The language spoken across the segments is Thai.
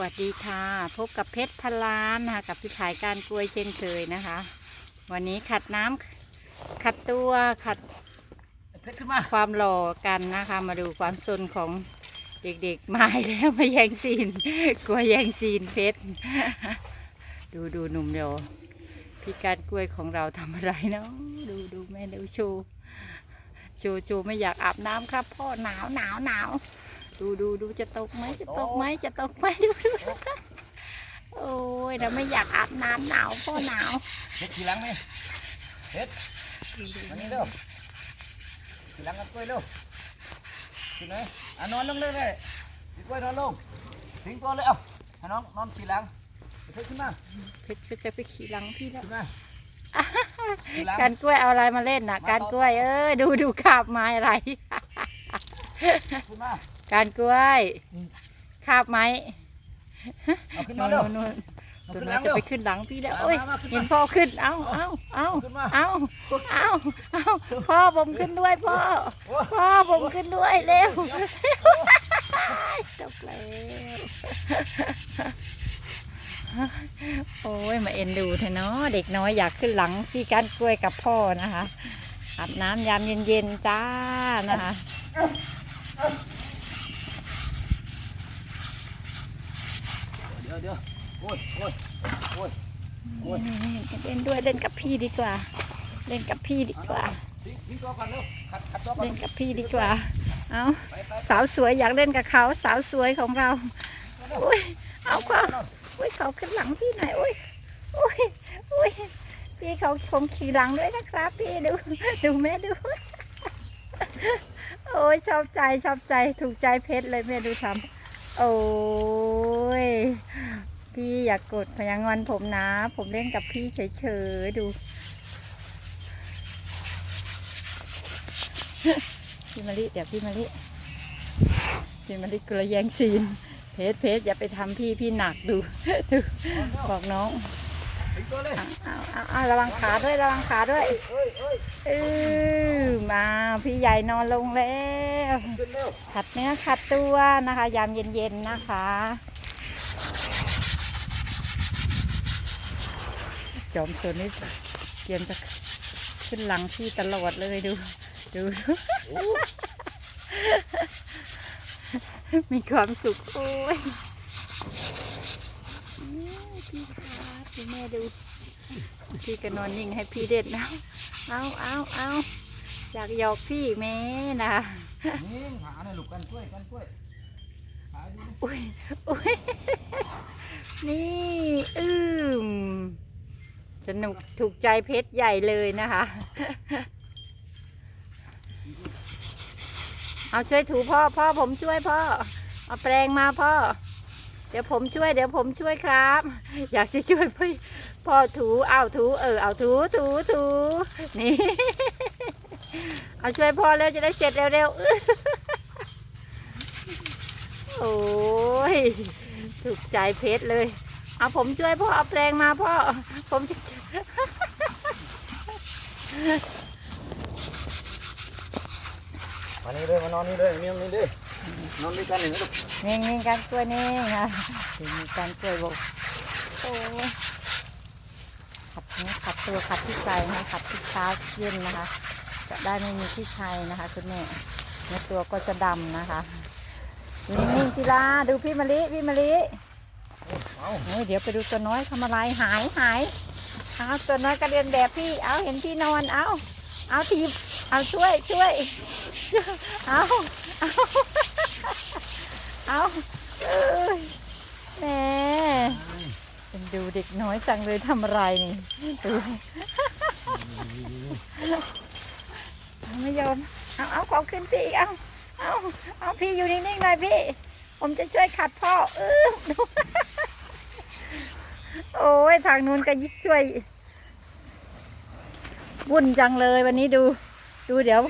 วัสดีค่ะ พบกับเพชรพันล้านนะคะกับพี่ขายการกล้วยเช่นเคยนะคะ วันนี้ขัดน้ำขัดตัวขัดเพชรขึ้นมาความหล่อกันนะคะ มาดูความสนของเด็กๆมาอีกแล้วมาแย่งซีนกลัวแย่งซีนเพชรดูดูหนุ่มเดียวพี่การกล้วยของเราทำอะไรเนาะดูดูแม่ดูโชว์โชว์โชว์ไม่อยากอาบน้ำครับพ่อหนาวหนาวหนาว ดูดูดูจะตกไหมจะตกไหมจะตกไหมดูดูโอ้ยเราไม่อยากอาบน้ำหนาวพ่อหนาวเพชรขี่หลังไหมเพชรมานี่เร็วขี่หลังกันกล้วยเร็วขึ้นไหนอะนอนลงเลยเลยขี่กล้วยนอนลงทิ้งตัวเลยเอ้าให้น้องนอนขี่หลังเพชรขึ้นมาเพชรก็จะไปขี่หลังพี่แล้วขึ้นมาขี่หลังการกล้วยเอาอะไรมาเล่นน่ะมาการต่อกล้วยเอ้ยดูดูขาบไม้อะไรขึ้นมา การกล้วยขาบไม้เอาขึ้นนู่มานเร็ว นู่นเอาตัวขึ้นหน้ลัอยงจะเร็วไปขึ้นหลังพี่แล้วมาโอ้ยมามาขึ้นมา เห็นพ่อขึ้นเอาเอาเอาขึ้นมา เอาเอาเอาพ่อผมขึ้นด้วยพ่อโอ้ยพ่อผมขึ้นด้วยเร็วจบแล้วโอ้ยมาเอ็นดูเถอะเนาะเด็กน้อยอยากขึ้นหลังพี่การกล้วยกับพ่อนะคะอาบน้ำยามเย็นๆจ้านะคะ ดี๋ยวเดี๋ยวโอ้ยโอ้ยโอ้ยโอ้ยนี่นี่เล่นด้วยเล่นกับพี่ดีกว่า เล่นกับพี่ดีกว่า ทิ้งทิ้งตัวก่อนเร็วขัดขัดตัวก่อนเล่นกับพี่ดีกว่า เอาไปไปสาวสวยอยากเล่นกับเขาสาวสวยของเราเร็วอุ้ยเอาก่เขาอุ้ยเขาขึ้นหลังพี่หน่อยอุ้ยอุ้ยอุ้ยพี่เขาคงขี่หลังด้วยนะครับ พี่ดูดูแม่ดู โอ้ยชอบใจชอบใจถูกใจเพชรเลยแม่ดูทำ โอ้ย พี่อยากกดพยังงอนผมนะ ผมเล่นกับพี่เฉยๆดู พี่มะลิเดี๋ยวพี่มะลิพี่มะลิกระแยงซีน เพชรเพชรอย่าไปทำพี่พี่หนักดูดูบอกน้องเอาเอาาระวังขาด้วยระวังขาด้วยเออมาพี่ใหญ่นอนลงแล้วขัดเนื้อขัดตัวนะคะ ยามเย็นๆนะคะจอมตัวนี้เตรียมจะขึ้นหลังพี่ตลอดเลยดู ดูมีความสุขโอ้ยพี่ครับพี่แม่ดู พี่ก็นอนนิ่งให้พี่เด็ดนะเอาเอาเอาอยากหยอกพี่แม่นะนี่ขาเนี่ยลูกกันกล้วยกันกล้วยขาดูอุ้ยอุ้ยนี่อืมสนุกถูกใจเพชรใหญ่เลยนะคะ เอาช่วยถูพ่อพ่อผมช่วยพ่อ เอาแปรงมาพ่อ เดี๋ยวผมช่วย เดี๋ยวผมช่วยครับ อยากจะช่วยพี่ พ่อถูเอาถูเออเอาถูถูถูนี่เอาช่วยพ่อแล้วจะได้เสร็จเร็วๆอื้อโอ้ยถูกใจเพชรเลย เอาผมช่วยพ่อเอาแปรงมาพ่อ ผมจะมานี่เลยมานอนนี่เลยเนี่ยนี่เลยนอนด้วยกันหนึ่งลูกนี่นี่การกล้วยนี่ค่ะมีการกล้วยบอกโอ้ยขัดนี้ขัด ตัวขัดที่ใจนะคะขัดที่เช้าเย็นนะคะ จะได้ไม่มีที่ชัยนะคะคุณแม่เนื้อตัวก็จะดำนะคะนี่นี่ศิลาดูพี่มะลิพี่มะลิเอาเฮ้ยเดี๋ยวไปดูตัวน้อยทำอะไรหายหายเอาตัวน้อยก็เรียนแบบพี่เอาเห็นพี่นอนเอาเอาทีบเอาช่วยช่วยเอาเอาเอาแหม เป็นดูเด็กน้อยจังเลยทำอะไรนี่ดูไม่ยอมเอาเอาของขึ้นพี่เอาเอาเอาพี่อยู่นิ่งๆหน่อยพี่ ผมจะช่วยขัดพ่อเออดูโอ้ยทางนู้นก็ยิช่วยวุ่นจังเลยวันนี้ดู ดูเดี๋ยว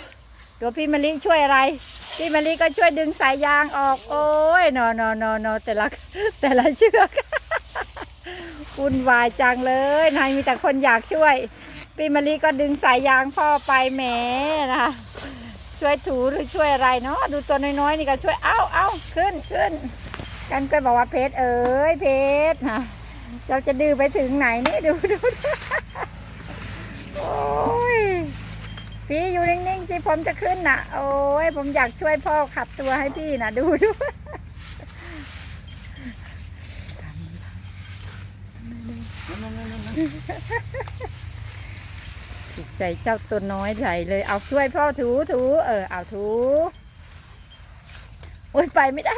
เดี๋ยวพี่มะลิช่วยอะไร พี่มะลิก็ช่วยดึงสายยางออก โอ้ยนอนอนอนอแต่ละแต่ละเชือก วุ่นวายจังเลยนายมีแต่คนอยากช่วยพี่มะลิก็ดึงสายยางพ่อไปแหมนะคะช่วยถูหรือช่วยอะไรเนาะดูตัวน้อยๆนี่ก็ช่วยเอ้าเอ้าขึ้นขึ้นกันก็บอกว่าเพชรเอ้ยเพชรฮะเราจะดื้อไปถึงไหนนี่ดูดูดูโอ้ยพี่อยู่นิ่งๆสิผมจะขึ้นน่ะ โอ้ยผมอยากช่วยพ่อขับตัวให้พี่น่ะ ดูดู ใจเจ้าตัวน้อยใหญ่เลย เอาช่วยพ่อถูถูเออเอาถูโอ้ยไปไม่ได้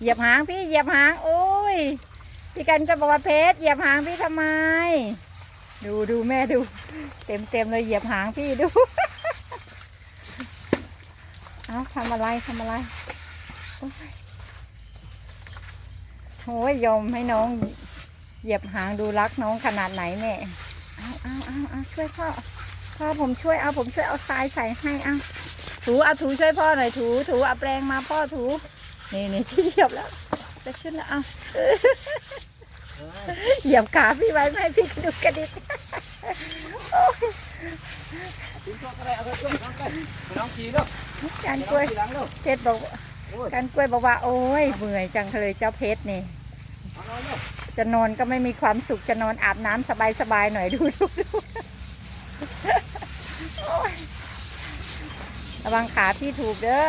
เหยียบหางพี่เหยียบหาง โอ้ยพี่กันก็บอกว่าเพชรเหยียบหางพี่ทำไม ดูดูแม่ดู เต็มเต็มเลยเหยียบหางพี่ดูเอาทำอะไรทำอะไรโอ้ยโอ้ยยอมให้น้อง เหยียบหางดูรักน้องขนาดไหนแม่ เอาเอาเอาเอาช่วยพ่อพ่อผมช่วยเอาผมช่วยเอาทรายใส่ให้เอาถูเอาถูช่วยพ่อหน่อยถูถูเอาแปรงมาพ่อถูนี่นี่ที่เหยียบแล้วจะขึ้นแล้วเอาเหยียบขาพี่ไว้ไม่ให้พี่กระดุกกระดิกโอ้ยถึงตัวก็ได้เอาไปช่วยน้องไปไปน้องขี่เด้อการกล้วยขี่หลังเด้อเพชรบอกโอ้ยการกล้วยบอกว่าโอ้ยเบื่อยจังเลยเจ้าเพชรนี่ เอานอนเด้อจะนอนก็ไม่มีความสุขจะนอนอาบน้ำสบายๆหน่อยดูดูดูโอ๊ยระวังขาพี่ถูกเด้อ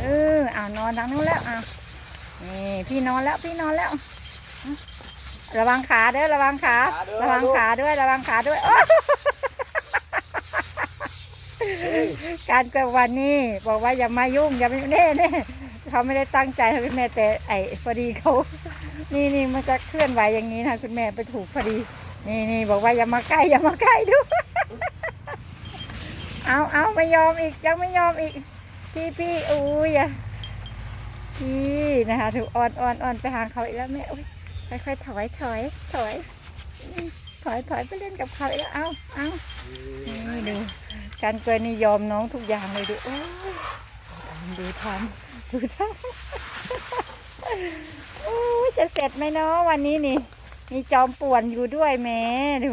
เออเอานอนทางนู้นแล้วอะนี่พี่นอนแล้วพี่นอนแล้ว ระวังขาเด้อระวังขาระวังขาด้วยระวังขาด้วยโอ๊ยเฮ้ยการเกิดวันนี้บอกว่าอย่ามายุ่งอย่ามาเน่เน่เขาไม่ได้ตั้งใจให้คุณแม่แต่ไอ้พอดีเขา นี่นี่มันจะเคลื่อนไหวอย่างนี้นะคุณแม่ไปถูกพอดี นี่นี่บอกว่าอย่ามาใกล้อย่ามาใกล้ดู เอาเอาไม่ยอมอีกยังไม่ยอมอีก พี่พี่อุ้ยอะพี่นะคะถูกอ่อนอ่อนอ่อนไปหาเขาอีกแล้วแม่อุ้ยค่อยๆถอยถอยถอยถอยถอยไปเล่นกับเขาอีกแล้วเอาเอานี่ดูการเกินนี่ยอมน้องทุกอย่างเลยดูโอ้ยดูทำดูทำโอ้ย จะเสร็จไหมเนาะวันนี้นี่ มีจอมป่วนอยู่ด้วยแม่ดู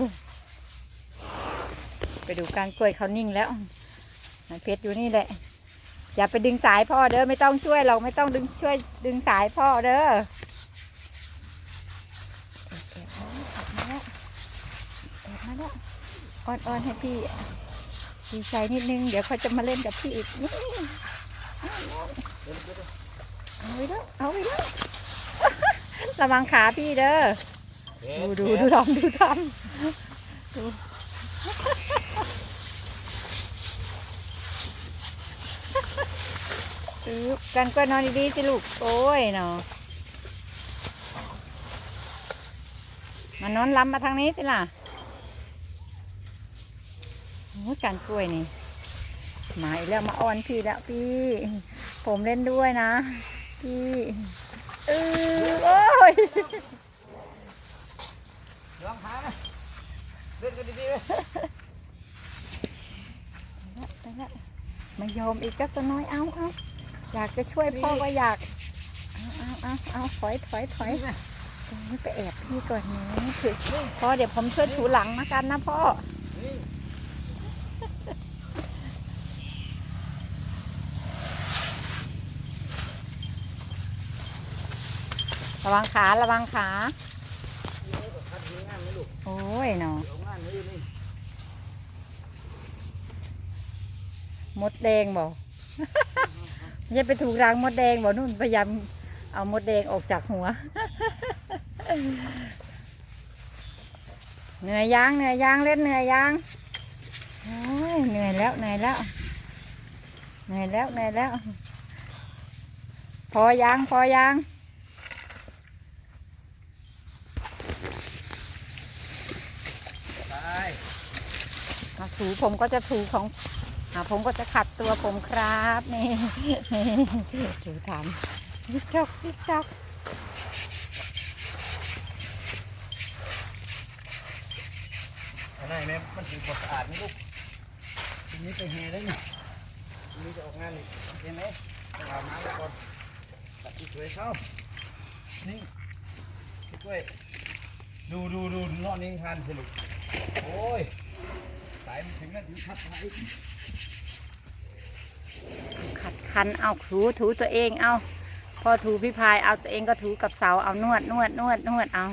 ไปดูการกล้วยเขานิ่งแล้วเพชรอยู่นี่แหละ อย่าไปดึงสายพ่อเด้อไม่ต้องช่วยเราไม่ต้องดึงช่วยดึงสายพ่อเด้อแอบๆนะแอบมาแล้วแอบมาแล้วอ้อนๆให้พี่ดีใจนิดนึง เดี๋ยวเขาจะมาเล่นกับพี่อีกนี่เอาไว้แล้วเอาไว้แล้ว ระวังขาพี่เด้อ ดูดูดูทำดูทำดูดูกันก็นอนดีๆสิลูก โอ้ยเนาะมานอนล้ำมาทางนี้สิล่ะโอ้ยการกล้วยนี่มาอีกแล้วมาอ้อนพี่แล้วพี่ ผมเล่นด้วยนะ พี่เออโอ้ ยลองขานะเล่นกันดีๆเว้ยไปละม่ยอมอีกก็ตัวน้อยเอาเอาอยากจะช่วยพ่อก็อยาก เอาเอาเอาเอาถอยถอยถอยไปแอบพี่ก่อนนี้พ่อเดี๋ยวผมช่วยถูหลังนะกันนะพ่อ นี่ ระวังขา ระวังขา โอ้ยเนาะมดแดงบอกอย่าไปถูกรังมดแดงบอกนู่นพยายามเอามดแดงออกจากหัว เหนื่อยยังเหนื่อยยังเล่นเหนื่อยยังโอ้ยเหนื่อยแล้วเหนื่อยแล้วเหนื่อยแล้วเหนื่อยแล้ว พอยังพอยัง ไป อะ ถูผมก็จะถูของอะผมก็จะขัดตัวผมครับนี่ถูทำยิกจอกยิกจอกอันไหนแม่มันถึงบทสะอาดนี่ลูกทีนี้ไปแห่ได้นี่ทีนี้จะออกงานอีกเห็นไหมไปอาบน้ำแล้วก่อนตัดที่สวยเข้านี่พี่กล้วยดูดูดูนอนนิ่งทันสิลูกโอ้ย ขัดคันเอาถูถูตัวเองเอาพอถูพี่พายเอาตัวเองก็ถูกับเสาเอานวดนวดนวดนวดเอา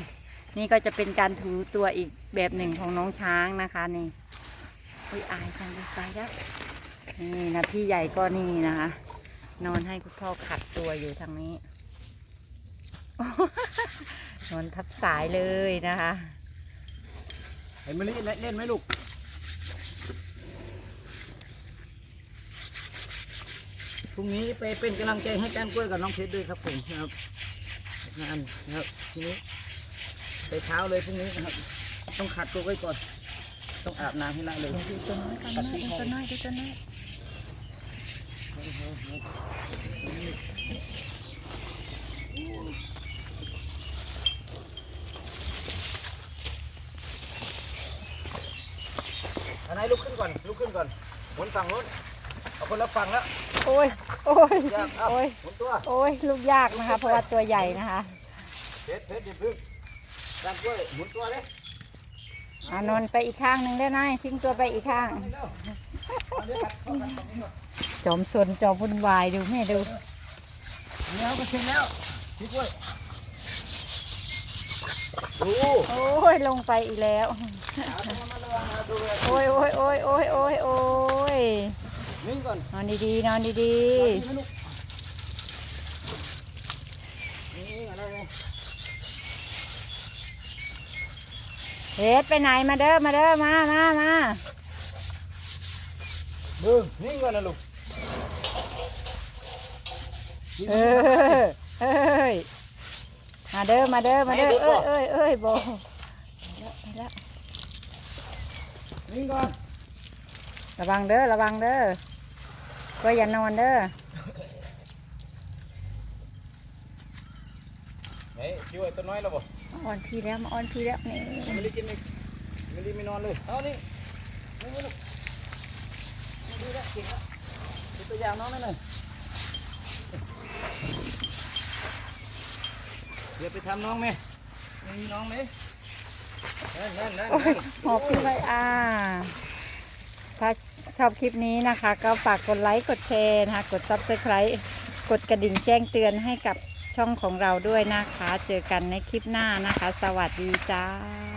นี่ก็จะเป็นการถูตัวอีกแบบหนึ่งของน้องช้างนะคะนี่อุ้ยอายจังเลยไปแล้วนี่นะพี่ใหญ่ก็นี่นะคะ นอนให้คุณพ่อขัดตัวอยู่ทางนี้นอนทับสายเลยนะคะเห็นมะลิเล่นไหมลูก พรุ่งนี้ไปเป็นกำลังใจให้การกล้วยกับน้องเพชรด้วยครับผมนะครับงานนะครับทีนี้ไปเช้าเลยพรุ่งนี้นะครับ ต้องขัดตัวไว้ก่อน ต้องอาบน้ำให้ละเลยดูตัวน้อยกันนะดูตัวน้อยดูตัวน้อยอันไหนลุกขึ้นก่อนลุกขึ้นก่อนหมุนฝั่งนู้น เอาคนละฝั่งแล้วโอ้ย โอ้ย ยากเอาโอ้ย หมุนตัวโอ้ย ลูกยากนะคะ เพราะว่าตัวใหญ่นะคะ เพชรเพชรอย่าพึ่งการกล้วยหมุนตัวเลยอานนท์ไปอีกข้างหนึ่งได้ไหมทิ้งตัวไปอีกข้าง เร็วเอาเดี๋ยวขัดเข้ากันตรงนี้ก่อนจอมสนจอมวุ่นวายดูแม่ดู เดี๋ยวก็ถึงแล้วพี่กล้วยดูโอ้ย ลงไปอีกแล้วเอาตัวมาระวังนะดูเลยโอ้ยโอ้ยโอ้ยโอ้ยโอ้ยโอ้ย นิ่งก่อนนอนดีๆนอนดีนี่ไหมลูกนี่อะไรเลยๆเฮ็ดไปไหนมาเด้อมาเด้อมามามาดึงนิ่งก่อนนะลูกเออเอ้ยมาเด้อมาเด้อมาเด้อเอ้ยเอ้ยเอ้ยโบไปแล้วนิ่งก่อน ระวังเด้อระวังเด้อ ก็อย่านอนเด้อเฮ้ยช่วยตัวน้อยแล้วบ่มาอ่อนพี่แล้วมาอ่อนพี่แล้วนี่ไม่ได้กินไม่ไม่ได้ไม่นอนเลยเอานี่นี่ลูกมาดูแล้วเก่งแล้วดูตัวอย่างน้องหน่อยหน่อยเดี๋ยวไปทำน้องไหมไม่มีน้องไหมนั่นนั่นนั่นโอ้ยหอบพี่ไว้อ่าถ้า ชอบคลิปนี้นะคะ ก็ฝากกดไลค์กดแชร์นะคะ กด subscribe กดกระดิ่งแจ้งเตือนให้กับช่องของเราด้วยนะคะ เจอกันในคลิปหน้านะคะ สวัสดีจ้า